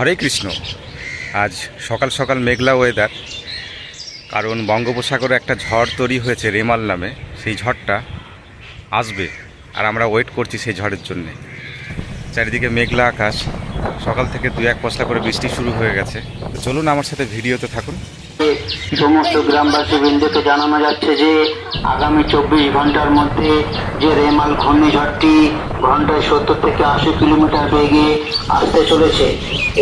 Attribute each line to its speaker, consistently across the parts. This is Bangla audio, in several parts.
Speaker 1: হরে কৃষ্ণ। আজ সকাল সকাল মেঘলা ওয়েদার কারণ বঙ্গোপসাগরে একটা ঝড় তৈরি হয়েছে রেমাল নামে, সেই ঝড়টা আসবে আর আমরা ওয়েট করছি সেই ঝড়ের জন্যে। চারিদিকে মেঘলা আকাশ, সকাল থেকে দু এক পশলা করে বৃষ্টি শুরু হয়ে গেছে। চলুন আমার সাথে ভিডিওতে থাকুন।
Speaker 2: সমস্ত গ্রামবাসী বৃন্দকে জানানো যাচ্ছে যে আগামী চব্বিশ ঘণ্টার মধ্যে যে রেমাল ঘূর্ণিঝড়টি ঘন্টায় সত্তর থেকে আশি কিলোমিটার বেগে আসতে চলেছে।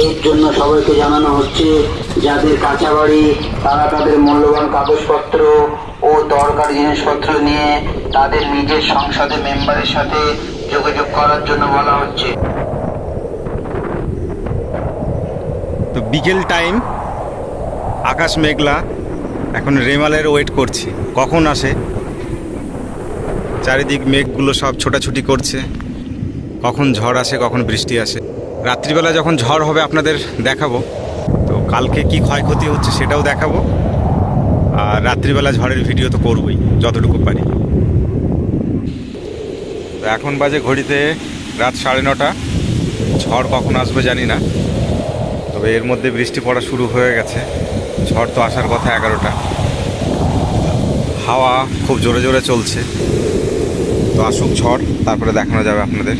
Speaker 2: এর জন্য সবাইকে জানানো হচ্ছে, যাদের কাঁচা বাড়ি তারা তাদের মূল্যবান কাগজপত্র ও দরকার জিনিসপত্র নিয়ে তাদের নিজের সংসদে মেম্বারের সাথে যোগাযোগ করার জন্য বলা হচ্ছে।
Speaker 1: তো বিকেল টাইম আকাশ মেঘলা। এখন রেমালের ওয়েট করছি। কখন আসে? চারিদিক মেঘগুলো সব ছোটাছুটি করছে। কখন ঝড় আসে, কখন বৃষ্টি আসে। রাত্রিবেলা যখন ঝড় হবে আপনাদের দেখাবো। তো কালকে কি ক্ষয়ক্ষতি হচ্ছে সেটাও দেখাবো। আর রাত্রিবেলা ঝড়ের ভিডিও তো করবই, যতটুকু পারি। তো এখন বাজে ঘড়িতে রাত সাড়ে নটা। ঝড় কখন আসবে জানি না। তবে এর মধ্যে বৃষ্টি পড়া শুরু হয়ে গেছে। ঝড় তো আসার কথা এগারোটা। হাওয়া খুব জোরে জোরে চলছে। তো আসুক ঝড়, তারপরে দেখানো যাবে আপনাদের।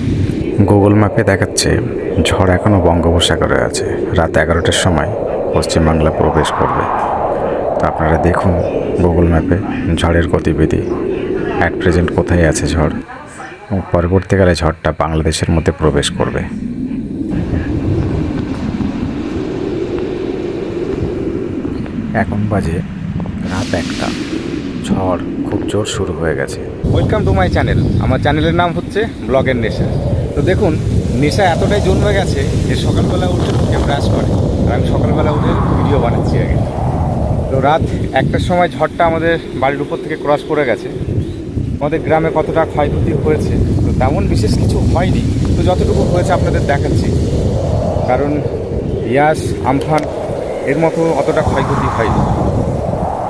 Speaker 3: গুগল ম্যাপে দেখাচ্ছে, ঝড় এখনও বঙ্গোপসাগরে আছে। রাত এগারোটার সময় পশ্চিমবাংলা প্রবেশ করবে। তো আপনারা দেখুন গুগল ম্যাপে ঝড়ের গতিবিধি। অ্যাট প্রেজেন্ট কোথায় আছে ঝড়? পরবর্তীকালে ঝড়টা বাংলাদেশের মধ্যে প্রবেশ করবে। এখন বাজে রাত একটা। ঝড় খুব জোর শুরু হয়ে গেছে।
Speaker 1: ওয়েলকাম টু মাই চ্যানেল আমার চ্যানেলের নাম হচ্ছে ব্লগের নেশা তো দেখুন নেশা এতটাই জন্মে গেছে যে সকালবেলা উঠে লোকে ব্রাশ করে। আর আমি সকালবেলা উঠে ভিডিও বানাচ্ছি আগে। তো রাত একটার সময় ঝড়টা আমাদের বাড়ির উপর থেকে ক্রস করে গেছে। আমাদের গ্রামে কতটা ক্ষয়ক্ষতি হয়েছে, তো তেমন বিশেষ কিছু হয়নি। তো যতটুকু হয়েছে আপনাদের দেখাচ্ছি। কারণ ইয়াস, আমফান এর মতো অতটা ক্ষয়ক্ষতি হয়নি।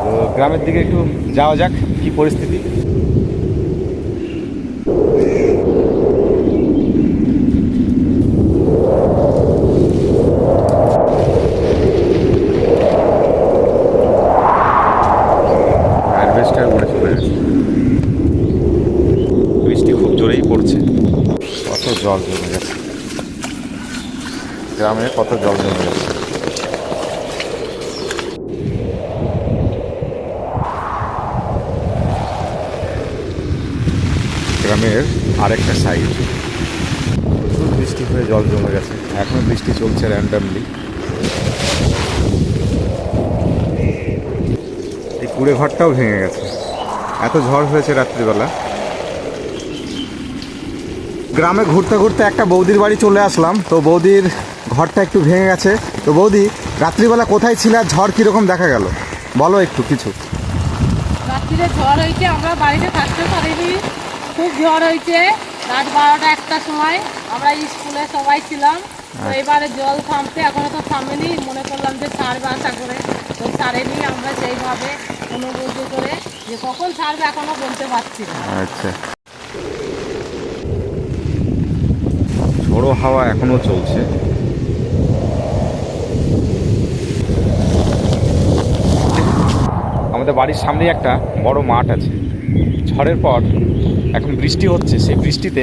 Speaker 1: তো গ্রামের দিকে একটু যাওয়া যাক, কি পরিস্থিতি। জল জমে গেছে। গ্রামে কত জল জমে গেছে। গ্রামের আরেকটা সাইড প্রচুর বৃষ্টি হয়ে জল জমে গেছে। এখনও বৃষ্টি চলছে র্যান্ডামলি এই কুড়ে ঘরটাও ভেঙে গেছে। এত ঝড় হয়েছে রাত্রিবেলা। গ্রামে ঘুরতে ঘুরতে একটা বৌদির বাড়ি চলে আসলাম। তো বৌদির ঘরটা একটু ভেঙে গেছে। তো বৌদি রাত্রিবেলা কোথায় ছিল আর ঝড় কীরকম দেখা গেল? বলো একটু কিছু।
Speaker 4: রাত্রিরে ঝড় হয়েছে আমরা বাড়িতে থাকতে পারিনি। খুব ঝড় হয়েছে। রাত বারোটা একটার সময় আমরা স্কুলে সবাই ছিলাম। তো এবারে জল থামতে এখনও তো থামেনি। মনে করলাম যে ছাড়বে আশা করে। তো ছাড়েনি আমরা সেইভাবে অনুভূতি করে যে কখন ছাড়বে এখনও বলতে পারছি না।
Speaker 1: আচ্ছা। ঝোড়ো হাওয়া এখনও চলছে। আমাদের বাড়ির সামনেই একটা বড় মাঠ আছে। ঝড়ের পর এখন বৃষ্টি হচ্ছে, সেই বৃষ্টিতে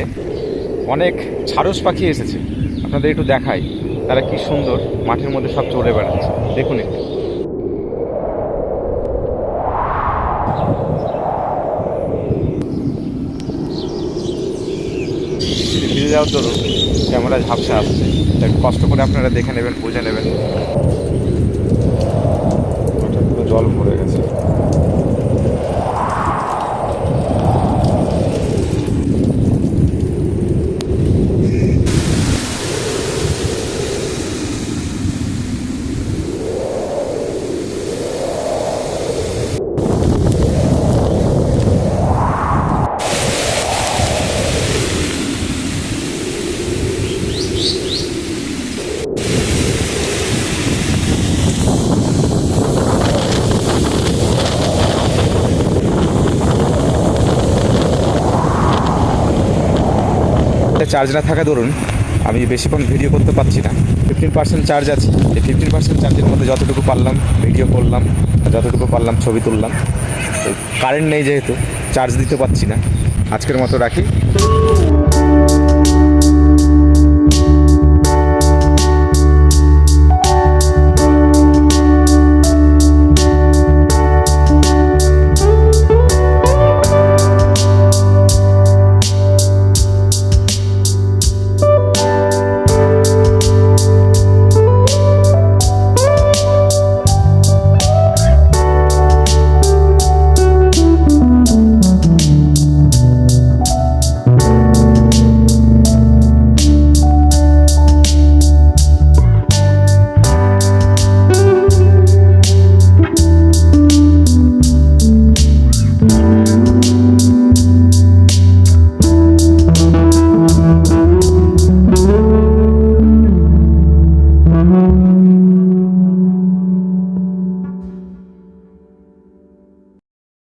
Speaker 1: অনেক ছারস পাখি এসেছে। আপনাদের একটু দেখাই, তারা কি সুন্দর মাঠের মধ্যে সব চলে বেড়াচ্ছে। দেখুন একটু। ভিজে যাওয়ার দরুন ক্যামেরা ঝাপসা আসছে। তাই কষ্ট করে আপনারা দেখে নেবেন, বুঝে নেবেন। জল ভরে গেছে। চার্জ না থাকা ধরুন, আমি বেশিক্ষণ ভিডিও করতে পারছি না। ফিফটিন পার্সেন্ট চার্জ আছে। এই ফিফটিন পার্সেন্ট চার্জের মধ্যে যতটুকু পারলাম ভিডিও করলাম, যতটুকু পারলাম, ছবি তুললাম কারেন্ট নেই যেহেতু চার্জ দিতে পারছি না। আজকের মতো রাখি।